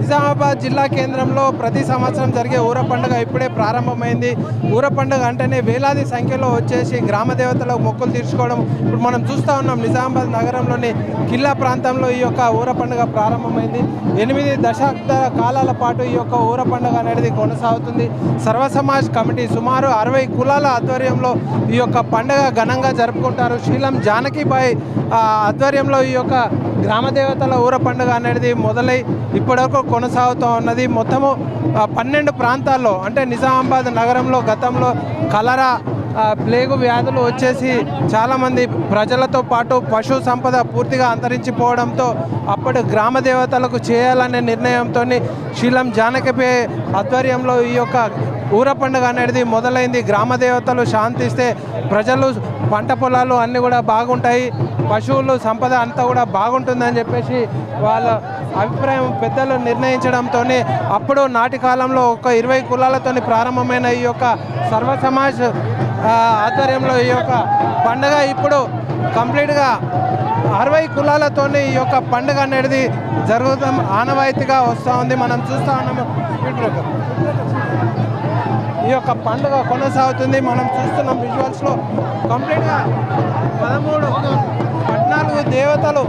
నిజామాబాద్ జిల్లా కేంద్రంలో ప్రతి సంవత్సరం జరిగే ఊర పండుగ ఇప్పుడే ప్రారంభమైంది. ఊర పండుగ అంటేనే వేలాది సంఖ్యలో వచ్చేసి గ్రామ దేవతలకు మొక్కులు తీర్చుకోవడం. ఇప్పుడు మనం చూస్తూ ఉన్నాం నిజామాబాద్ నగరంలోని కిల్లా ప్రాంతంలో ఈ యొక్క ఊర పండుగ ప్రారంభమైంది. ఎనిమిది దశాబ్ద కాలాల పాటు ఈ యొక్క ఊర పండుగ అనేది కొనసాగుతుంది. సర్వ సమాజ్ కమిటీ సుమారు అరవై కులాల ఆధ్వర్యంలో ఈ యొక్క పండుగ ఘనంగా జరుపుకుంటారు. శీలం జానకీబాయి ఆధ్వర్యంలో ఈ యొక్క గ్రామ దేవతల ఊర పండుగ అనేది మొదలై ఇప్పటివరకు కొనసాగుతూ ఉన్నది. మొత్తము పన్నెండు ప్రాంతాల్లో అంటే నిజామాబాద్ నగరంలో గతంలో కలరా ప్లేగు వ్యాధులు వచ్చేసి చాలామంది ప్రజలతో పాటు పశు సంపద పూర్తిగా అంతరించిపోవడంతో అప్పటి గ్రామ దేవతలకు చేయాలనే నిర్ణయంతో శీలం జానకపే ఆధ్వర్యంలో ఈ యొక్క ఊర పండుగ అనేది మొదలైంది. గ్రామ దేవతలు శాంతిస్తే ప్రజలు పంట పొలాలు అన్నీ కూడా బాగుంటాయి. పశువులు సంపద అంతా కూడా బాగుంటుందని చెప్పేసి వాళ్ళ అభిప్రాయం పెద్దలు నిర్ణయించడంతో అప్పుడు నాటి కాలంలో ఒక ఇరవై కులాలతో ప్రారంభమైన ఈ యొక్క సర్వ సమాజ్ ఆధ్వర్యంలో ఈ యొక్క పండుగ ఇప్పుడు కంప్లీట్గా అరవై కులాలతోనే ఈ యొక్క పండుగ అనేది జరుగుతాం ఆనవాయితీగా వస్తూ ఉంది. మనం చూస్తూ ఉన్నాము. ఈ యొక్క పండుగ కొనసాగుతుంది. మనం చూస్తున్నాం విజువల్స్లో కంప్లీట్గా పదమూడు పద్నాలుగు దేవతలు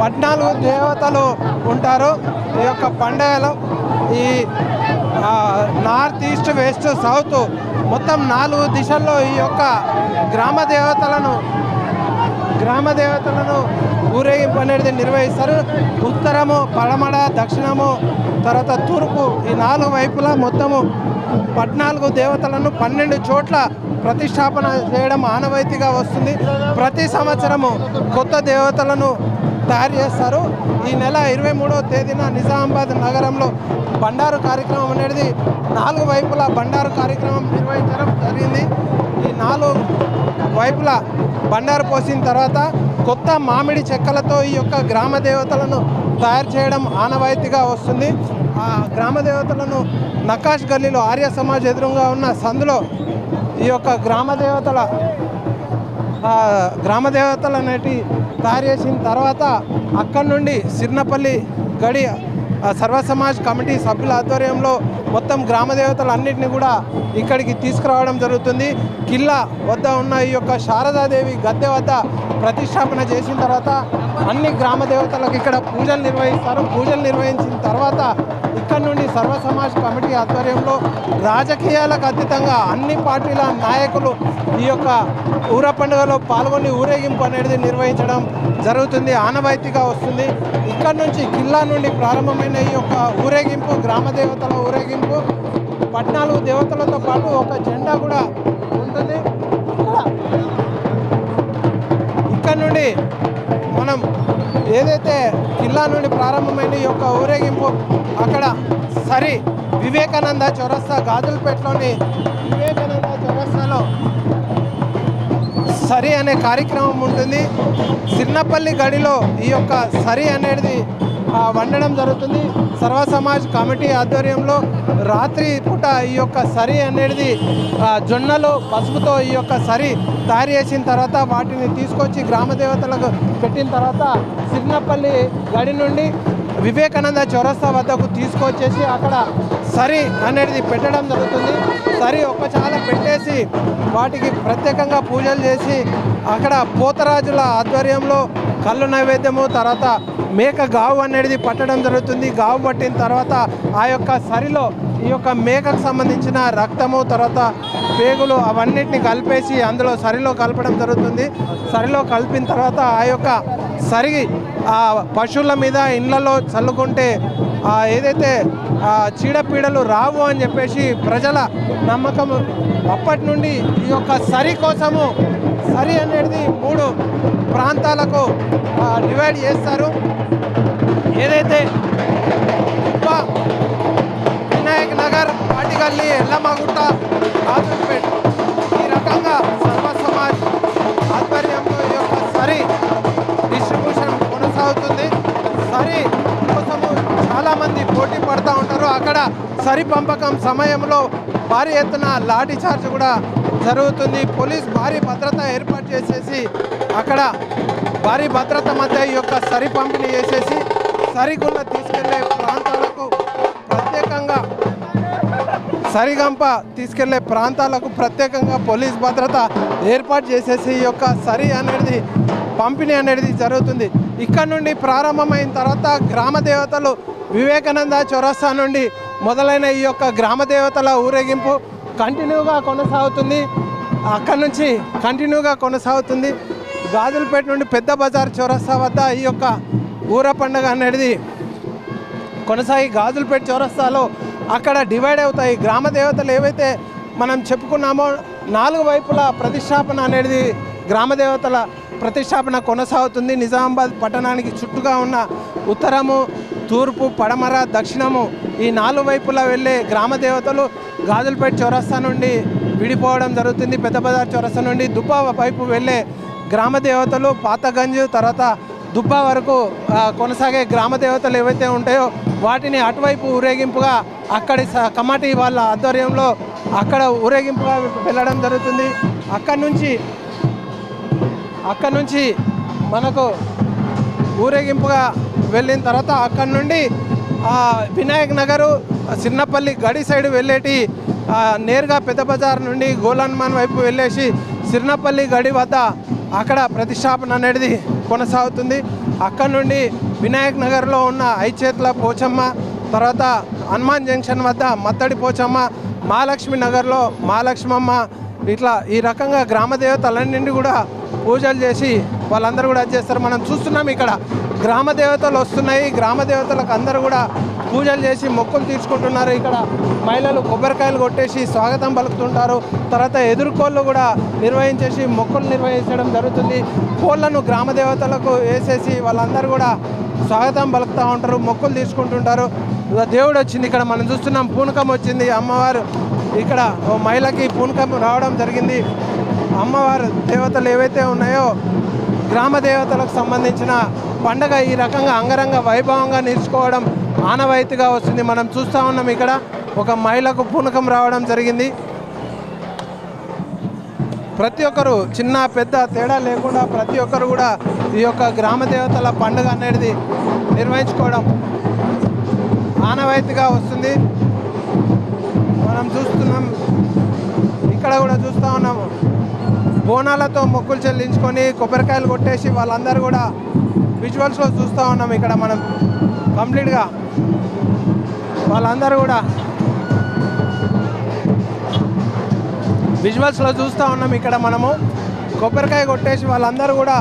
పద్నాలుగు దేవతలు ఉంటారు. ఈ యొక్క పండుగలో ఈ నార్త్ ఈస్ట్ వెస్ట్ సౌత్ మొత్తం నాలుగు దిశల్లో ఈ యొక్క గ్రామ దేవతలను గ్రామ దేవతలను ఊరేగింపు అనేది నిర్వహిస్తారు. ఉత్తరము పడమడ దక్షిణము తర్వాత తూర్పు ఈ నాలుగు వైపులా మొత్తము పద్నాలుగు దేవతలను పన్నెండు చోట్ల ప్రతిష్టాపన చేయడం ఆనవాయితీగా వస్తుంది. ప్రతి సంవత్సరము కొత్త దేవతలను తయారు చేస్తారు. ఈ నెల ఇరవై మూడవ తేదీన నిజామాబాద్ నగరంలో బండారు కార్యక్రమం అనేది నాలుగు వైపులా బండారు కార్యక్రమం నిర్వహించడం జరిగింది. ఈ నాలుగు వైపులా బండారు పోసిన తర్వాత కొత్త మామిడి చెక్కలతో ఈ యొక్క గ్రామ దేవతలను తయారు చేయడం ఆనవాయితీగా వస్తుంది. ఆ గ్రామ దేవతలను నకాష్ గల్లీలో ఆర్య సమాజ్ ఎదురుగా ఉన్న సందులో ఈ యొక్క గ్రామ దేవతల గ్రామ దేవతలు అనేటి తయారు చేసిన తర్వాత అక్కడి నుండి సిర్నపల్లి గడి సర్వ సమాజ్ కమిటీ సభ్యుల ఆధ్వర్యంలో మొత్తం గ్రామ దేవతలు అన్నింటినీ కూడా ఇక్కడికి తీసుకురావడం జరుగుతుంది. కిల్లా వద్ద ఉన్న ఈ యొక్క శారదాదేవి గద్దె వద్ద ప్రతిష్టాపన చేసిన తర్వాత అన్ని గ్రామ దేవతలకు ఇక్కడ పూజలు నిర్వహిస్తారు. పూజలు నిర్వహించిన తర్వాత ఇక్కడ నుండి సర్వ సమాజ్ కమిటీ ఆధ్వర్యంలో రాజకీయాలకు అతీతంగా అన్ని పార్టీల నాయకులు ఈ యొక్క ఊర పండుగలో పాల్గొని ఊరేగింపు అనేది నిర్వహించడం జరుగుతుంది. ఆనవాయితీగా వస్తుంది. ఇక్కడ నుంచి కిల్లా నుండి ప్రారంభమైన ఈ యొక్క ఊరేగింపు గ్రామ దేవతల ఊరేగింపు పద్నాలుగు దేవతలతో పాటు ఒక జెండా కూడా మనం ఏదైతే కిల్లా నుండి ప్రారంభమైన ఈ యొక్క ఊరేగింపు అక్కడ సరి వివేకానంద చౌరస్తా గాజులపేటలోని వివేకానంద చౌరస్తాలో సరి అనే కార్యక్రమం ఉంటుంది. సిన్నపల్లి గడిలో ఈ యొక్క సరి అనేది వండడం జరుగుతుంది. సర్వ సమాజ్ కమిటీ ఆధ్వర్యంలో రాత్రి పూట ఈ యొక్క సరి అనేది జొన్నలు పసుపుతో ఈ యొక్క సరి తయారు చేసిన తర్వాత వాటిని తీసుకొచ్చి గ్రామ దేవతలకు పెట్టిన తర్వాత సిన్నపల్లి గడి నుండి వివేకానంద చౌరస్తా వద్దకు తీసుకొచ్చేసి అక్కడ సరి అనేది పెట్టడం జరుగుతుంది. సరి ఒక్క పెట్టేసి వాటికి ప్రత్యేకంగా పూజలు చేసి అక్కడ పోతరాజుల ఆధ్వర్యంలో కళ్ళు నైవేద్యము తర్వాత మేక గావు అనేది పట్టడం జరుగుతుంది. గావు పట్టిన తర్వాత ఆ యొక్క సరిలో ఈ యొక్క మేకకు సంబంధించిన రక్తము తర్వాత పేగులు అవన్నిటిని కలిపేసి అందులో సరిలో కలపడం జరుగుతుంది. సరిలో కలిపిన తర్వాత ఆ యొక్క సరి ఆ పశువుల మీద ఇళ్ళలో చల్లుకుంటే ఏదైతే చీడపీడలు రావు అని చెప్పేసి ప్రజల నమ్మకం అప్పటి నుండి ఈ యొక్క సరి కోసము సరి అనేది మూడు ప్రాంతాలకు డివైడ్ చేస్తారు. ఏదైతే కుప్ప వినాయక్ నగర్ పాటిగల్లి ఎల్లమ్మగుట్ట కాజుపేట్ ఈ రకంగా సర్వ సమాజ్ ఆధ్వర్యంలో ఈ యొక్క సరి డిస్ట్రిబ్యూషన్ కొనసాగుతుంది. సరి కోసము చాలామంది పోటీ పడుతూ ఉంటారు. అక్కడ సరి పంపకం సమయంలో భారీ ఎత్తున లాఠీ చార్జ్ కూడా జరుగుతుంది. పోలీస్ భారీ భద్రత ఏర్పాటు చేసేసి అక్కడ భారీ భద్రత మధ్య ఈ యొక్క సరి పంపిణీ చేసేసి సరిగున్న తీసుకెళ్ళే ప్రాంతాలకు ప్రత్యేకంగా సరిగంప తీసుకెళ్ళే ప్రాంతాలకు ప్రత్యేకంగా పోలీస్ భద్రత ఏర్పాటు చేసేసి ఈ యొక్క సరి అనేది పంపిణీ అనేది జరుగుతుంది. ఇక్కడ నుండి ప్రారంభమైన తర్వాత గ్రామ దేవతలు వివేకానంద చౌరస్తా నుండి మొదలైన ఈ యొక్క గ్రామ దేవతల ఊరేగింపు కంటిన్యూగా కొనసాగుతుంది. అక్కడి నుంచి కంటిన్యూగా కొనసాగుతుంది. గాజులపేట నుండి పెద్ద బజార్ చౌరస్తా వద్ద ఈ యొక్క ఊర పండుగ అనేది కొనసాగి గాజులపేట చౌరస్తాలో అక్కడ డివైడ్ అవుతాయి. గ్రామ దేవతలు ఏవైతే మనం చెప్పుకున్నామో నాలుగు వైపుల ప్రతిష్టాపన అనేది గ్రామ దేవతల ప్రతిష్టాపన కొనసాగుతుంది. నిజామాబాద్ పట్టణానికి చుట్టుగా ఉన్న ఉత్తరము తూర్పు పడమర దక్షిణము ఈ నాలుగు వైపులా వెళ్ళే గ్రామ దేవతలు గాజులపేట చౌరస్తా నుండి విడిపోవడం జరుగుతుంది. పెద్ద బజార్ చౌరస్తా నుండి దుబ్బా వైపు వెళ్ళే గ్రామ దేవతలు పాతగంజ్ తర్వాత దుబ్బా వరకు కొనసాగే గ్రామ దేవతలు ఏవైతే ఉంటాయో వాటిని అటువైపు ఊరేగింపుగా అక్కడి కమాటి వాళ్ళ ఆధ్వర్యంలో అక్కడ ఊరేగింపుగా వెళ్ళడం జరుగుతుంది. అక్కడి నుంచి అక్కడి నుంచి మనకు ఊరేగింపుగా వెళ్ళిన తర్వాత అక్కడి నుండి వినాయక్ నగరు చిన్నపల్లి గడి సైడ్ వెళ్ళేటి నేరుగా పెద్ద బజార్ నుండి గోలన్మాన్ వైపు వెళ్ళేసి చిన్నపల్లి గడి వద్ద అక్కడ ప్రతిష్టాపన అనేది కొనసాగుతుంది. అక్కడ నుండి వినాయక్ నగర్లో ఉన్న ఐచేత్ల పోచమ్మ తర్వాత హనుమాన్ జంక్షన్ వద్ద మత్తడి పోచమ్మ మహాలక్ష్మి నగర్లో మహాలక్ష్మమ్మ ఇట్లా ఈ రకంగా గ్రామ దేవతలన్నింటి కూడా పూజలు చేసి వాళ్ళందరూ కూడా చేస్తారు. మనం చూస్తున్నాం ఇక్కడ గ్రామ దేవతలు వస్తున్నాయి గ్రామ దేవతలకు అందరూ కూడా పూజలు చేసి మొక్కులు తీర్చుకుంటున్నారు. ఇక్కడ మహిళలు కొబ్బరికాయలు కొట్టేసి స్వాగతం పలుకుతుంటారు. తర్వాత ఎదుర్కోళ్ళు కూడా నిర్వహించేసి మొక్కులు నిర్వహించడం జరుగుతుంది. కోళ్ళను గ్రామ దేవతలకు వేసేసి వాళ్ళందరూ కూడా స్వాగతం పలుకుతూ ఉంటారు మొక్కులు తీసుకుంటుంటారు. దేవుడు వచ్చింది. ఇక్కడ మనం చూస్తున్నాం పూనకం వచ్చింది. అమ్మవారు ఇక్కడ ఓ మహిళకి పూనకం రావడం జరిగింది. అమ్మవారు దేవతలు ఏవైతే ఉన్నాయో గ్రామ దేవతలకు సంబంధించిన పండగ ఈ రకంగా అంగరంగ వైభవంగా నిలుచుకోవడం ఆనవాయితీగా వస్తుంది. మనం చూస్తూ ఉన్నాం ఇక్కడ ఒక మహిళకు పూనకం రావడం జరిగింది. ప్రతి ఒక్కరు చిన్న పెద్ద తేడా లేకుండా ప్రతి ఒక్కరు కూడా ఈ యొక్క గ్రామ దేవతల పండుగ అనేది నిర్వహించుకోవడం ఆనవాయితీగా వస్తుంది. మనం చూస్తున్నాం. ఇక్కడ కూడా చూస్తూ ఉన్నాము. బోనాలతో మొక్కులు చెల్లించుకొని కొబ్బరికాయలు కొట్టేసి వాళ్ళందరూ కూడా విజువల్స్లో చూస్తూ ఉన్నాం. ఇక్కడ మనం కంప్లీట్గా వాళ్ళందరూ కూడా విజువల్స్లో చూస్తూ ఉన్నాం ఇక్కడ మనము. కొబ్బరికాయ కొట్టేసి వాళ్ళందరూ కూడా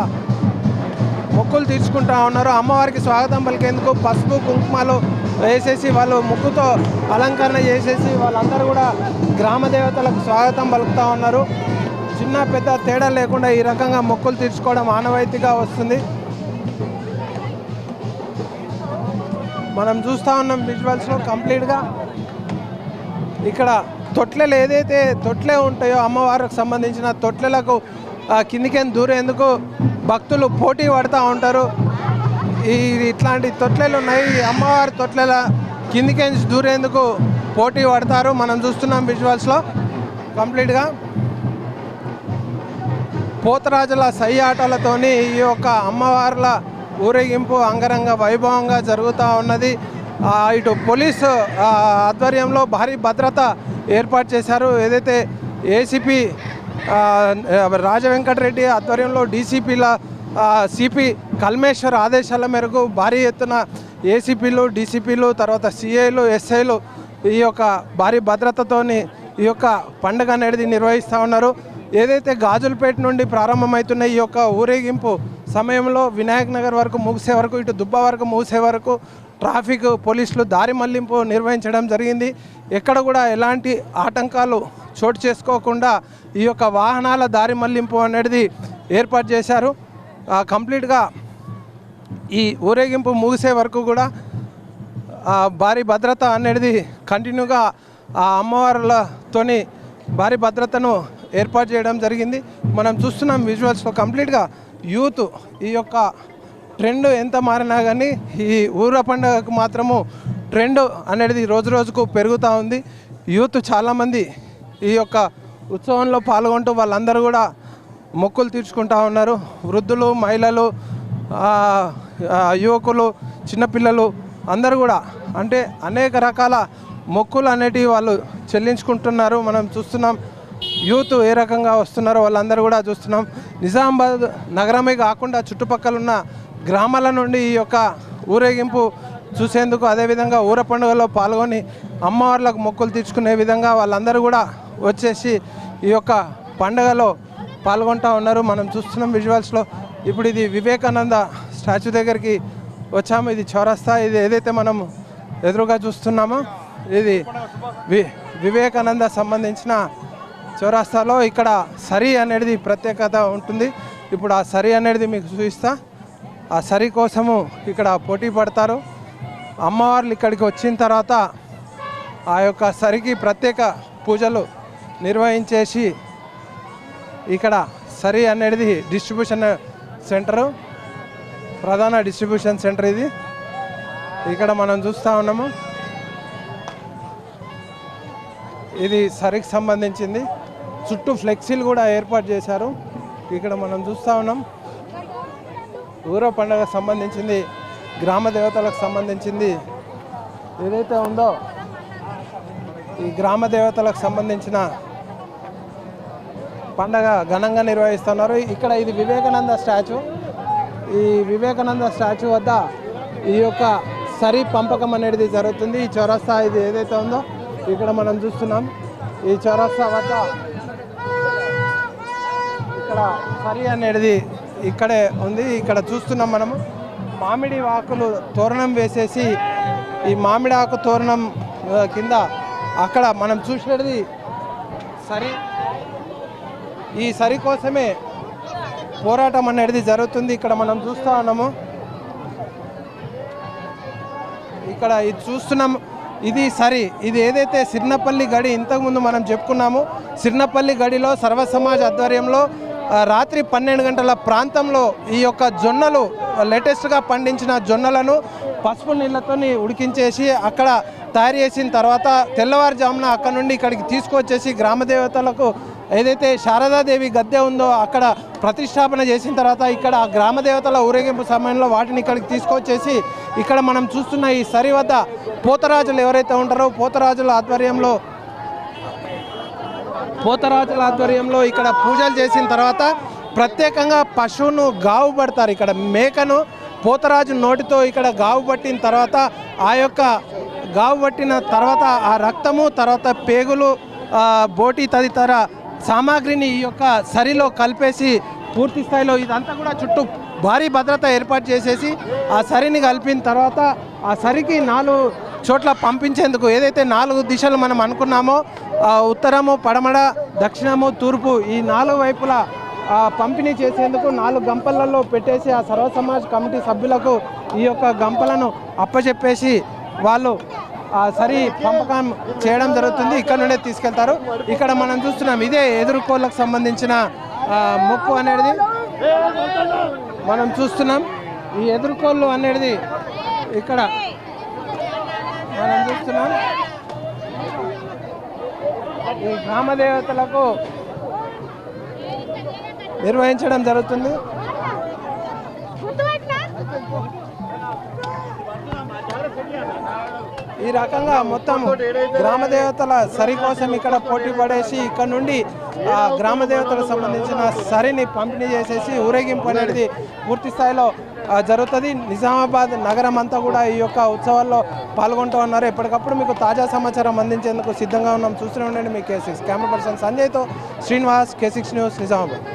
మొక్కులు తీర్చుకుంటా ఉన్నారు. అమ్మవారికి స్వాగతం పలికేందుకు పసుపు కుంకుమలు వేసేసి వాళ్ళు ముక్కుతో అలంకరణ చేసేసి వాళ్ళందరూ కూడా గ్రామ దేవతలకు స్వాగతం పలుకుతూ ఉన్నారు. చిన్న పెద్ద తేడా లేకుండా ఈ రకంగా మొక్కులు తీర్చుకోవడం ఆనవాయితీగా వస్తుంది. మనం చూస్తూ ఉన్నాం విజువల్స్లో కంప్లీట్గా. ఇక్కడ తొట్లలు ఏదైతే తొట్లే ఉంటాయో అమ్మవారికి సంబంధించిన తొట్లలకు కిందికేం దూరేందుకు భక్తులు పోటీ పడుతూ ఉంటారు. ఈ ఇట్లాంటి తొట్లలు ఉన్నాయి. అమ్మవారి తొట్లల కిందికేంచి దూరేందుకు పోటీ పడతారు మనం చూస్తున్నాం విజువల్స్లో కంప్లీట్గా. పోతరాజుల సై ఆటలతోని ఈ యొక్క అమ్మవార్ల ఊరేగింపు అంగరంగ వైభవంగా జరుగుతూ ఉన్నది. ఇటు పోలీసు ఆధ్వర్యంలో భారీ భద్రత ఏర్పాటు చేశారు. ఏదైతే ఏసీపీ రాజవెంకటరెడ్డి ఆధ్వర్యంలో డీసీపీల సిపి కల్మేశ్వర్ ఆదేశాల మేరకు భారీ ఎత్తున ఏసీపీలు డీసీపీలు తర్వాత సిఐలు ఎస్ఐలు ఈ యొక్క భారీ భద్రతతోని ఈ యొక్క పండుగ అనేది నిర్వహిస్తూ ఉన్నారు. ఏదైతే గాజులపేట నుండి ప్రారంభమవుతున్న ఈ యొక్క ఊరేగింపు సమయంలో వినాయక్ నగర్ వరకు ముగిసే వరకు ఇటు దుబ్బ వరకు ముగిసే వరకు ట్రాఫిక్ పోలీసులు దారి మళ్ళింపు నిర్వహించడం జరిగింది. ఎక్కడ కూడా ఎలాంటి ఆటంకాలు చోటు చేసుకోకుండా ఈ యొక్క వాహనాల దారి మళ్ళింపు అనేది ఏర్పాటు చేశారు. కంప్లీట్గా ఈ ఊరేగింపు ముగిసే వరకు కూడా భారీ భద్రత అనేది కంటిన్యూగా ఆ అమ్మవార్లతోని భారీ భద్రతను ఏర్పాటు చేయడం జరిగింది. మనం చూస్తున్నాం విజువల్స్లో కంప్లీట్గా యూత్ ఈ యొక్క ట్రెండ్ ఎంత మారినా కానీ ఈ ఊర పండుగకు మాత్రము ట్రెండ్ అనేది రోజు రోజుకు పెరుగుతూ ఉంది. యూత్ చాలామంది ఈ యొక్క ఉత్సవంలో పాల్గొంటూ వాళ్ళందరూ కూడా మొక్కులు తీర్చుకుంటా ఉన్నారు. వృద్ధులు మహిళలు యువకులు చిన్నపిల్లలు అందరూ కూడా అంటే అనేక రకాల మొక్కులు అనేటివి వాళ్ళు చెల్లించుకుంటున్నారు మనం చూస్తున్నాం. యూత్ ఏ రకంగా వస్తున్నారో వాళ్ళందరూ కూడా చూస్తున్నాం. నిజామాబాద్ నగరమే కాకుండా చుట్టుపక్కల ఉన్న గ్రామాల నుండి ఈ యొక్క ఊరేగింపు చూసేందుకు అదేవిధంగా ఊర పండుగలో పాల్గొని అమ్మవార్లకు మొక్కులు తీర్చుకునే విధంగా వాళ్ళందరూ కూడా వచ్చేసి ఈ యొక్క పండుగలో పాల్గొంటూ ఉన్నారు. మనం చూస్తున్నాం విజువల్స్లో. ఇప్పుడు ఇది వివేకానంద స్టాచ్యూ దగ్గరికి వచ్చాము. ఇది చౌరస్తా. ఇది ఏదైతే మనం ఎదురుగా చూస్తున్నామో ఇది వి వివేకానంద సంబంధించిన చౌరాస్తాలో ఇక్కడ సరి అనేది ప్రత్యేకత ఉంటుంది. ఇప్పుడు ఆ సరి అనేది మీకు చూపిస్తా. ఆ సరి కోసము ఇక్కడ పోటీ పడతారు. అమ్మవార్లు ఇక్కడికి వచ్చిన తర్వాత ఆ యొక్క సరికి ప్రత్యేక పూజలు నిర్వహించేసి ఇక్కడ సరి అనేది డిస్ట్రిబ్యూషన్ సెంటరు ప్రధాన డిస్ట్రిబ్యూషన్ సెంటర్ ఇది. ఇక్కడ మనం చూస్తూ ఉన్నాము. ఇది సరికి సంబంధించింది. చుట్టూ ఫ్లెక్సీలు కూడా ఏర్పాటు చేశారు. ఇక్కడ మనం చూస్తూ ఉన్నాం. ఊర పండగ సంబంధించింది గ్రామ దేవతలకు సంబంధించింది. ఏదైతే ఉందో ఈ గ్రామ దేవతలకు సంబంధించిన పండగ ఘనంగా నిర్వహిస్తున్నారు. ఇక్కడ ఇది వివేకానంద స్టాచ్యూ. ఈ వివేకానంద స్టాచ్యూ వద్ద ఈ యొక్క సరి పంపకం అనేది జరుగుతుంది. ఈ చౌరస్తా ఇది ఏదైతే ఉందో ఇక్కడ మనం చూస్తున్నాం ఈ చౌరస్తా వద్ద ఇక్కడ సరి అనేది ఇక్కడే ఉంది. ఇక్కడ చూస్తున్నాం మనము మామిడి ఆకులు తోరణం వేసేసి ఈ మామిడి ఆకు తోరణం కింద అక్కడ మనం చూసినది సరి. ఈ సరి కోసమే పోరాటం అనేది జరుగుతుంది. ఇక్కడ మనం చూస్తూ ఉన్నాము. ఇక్కడ ఇది చూస్తున్నాం. ఇది సరి ఇది ఏదైతే సిర్నపల్లి గడి ఇంతకుముందు మనం చెప్పుకున్నాము సిర్నపల్లి గడిలో సర్వ సమాజ్ ఆధ్వర్యంలో రాత్రి పన్నెండు గంటల ప్రాంతంలో ఈ యొక్క జొన్నలు లేటెస్ట్గా పండించిన జొన్నలను పసుపు నీళ్ళతోని ఉడికించేసి అక్కడ తయారు చేసిన తర్వాత తెల్లవారుజామున అక్కడ నుండి ఇక్కడికి తీసుకొచ్చేసి గ్రామ దేవతలకు ఏదైతే శారదాదేవి గద్దె ఉందో అక్కడ ప్రతిష్టాపన చేసిన తర్వాత ఇక్కడ ఆ గ్రామ దేవతల ఊరేగింపు సమయంలో వాటిని ఇక్కడికి తీసుకొచ్చేసి ఇక్కడ మనం చూస్తున్న ఈ సరి వద్ద పోతరాజులు ఎవరైతే ఉంటారో పోతరాజుల ఆధ్వర్యంలో పోతరాజుల ఆధ్వర్యంలో ఇక్కడ పూజలు చేసిన తర్వాత ప్రత్యేకంగా పశువును గావు పడతారు ఇక్కడ మేకను. పోతరాజు నోటితో ఇక్కడ గావు పట్టిన తర్వాత ఆ యొక్క గావు పట్టిన తర్వాత ఆ రక్తము తర్వాత పేగులు బోటి తదితర సామాగ్రిని ఈ యొక్క సరిలో కలిపేసి పూర్తి స్థాయిలో ఇదంతా కూడా చుట్టూ భారీ భద్రత ఏర్పాటు చేసేసి ఆ సరిని కలిపిన తర్వాత ఆ సరికి నాలుగు చోట్ల పంపించేందుకు ఏదైతే నాలుగు దిశలు మనం అనుకున్నామో ఉత్తరము పడమడ దక్షిణము తూర్పు ఈ నాలుగు వైపులా పంపిణీ చేసేందుకు నాలుగు గంపలలో పెట్టేసి ఆ సర్వ సమాజ్ కమిటీ సభ్యులకు ఈ యొక్క గంపలను అప్పచెప్పేసి వాళ్ళు సరి పంపకం చేయడం జరుగుతుంది. ఇక్కడ నుండే తీసుకెళ్తారు. ఇక్కడ మనం చూస్తున్నాం ఇదే ఎదుర్కోళ్ళకు సంబంధించిన మొక్కు అనేది మనం చూస్తున్నాం. ఈ ఎదుర్కోళ్ళు అనేది ఇక్కడ మనం చూస్తున్నాం. ఈ గ్రామ దేవతలకు నిర్వహించడం జరుగుతుంది. ఈ రకంగా మొత్తం గ్రామ దేవతల సరి కోసం ఇక్కడ పోటీ పడేసి ఇక్కడ నుండి ఆ గ్రామ దేవతలకు సంబంధించిన సరిని పంపిణీ చేసేసి ఊరేగింపు అనేది పూర్తి స్థాయిలో జరుగుతుంది. నిజామాబాద్ నగరం అంతా కూడా ఈ యొక్క ఉత్సవాల్లో పాల్గొంటూ ఉన్నారు. ఎప్పటికప్పుడు మీకు తాజా సమాచారం అందించేందుకు సిద్ధంగా ఉన్నాం. చూస్తూనే ఉండండి మీ K camera person సంజయ్తో Srinivas K six news Nizamabad.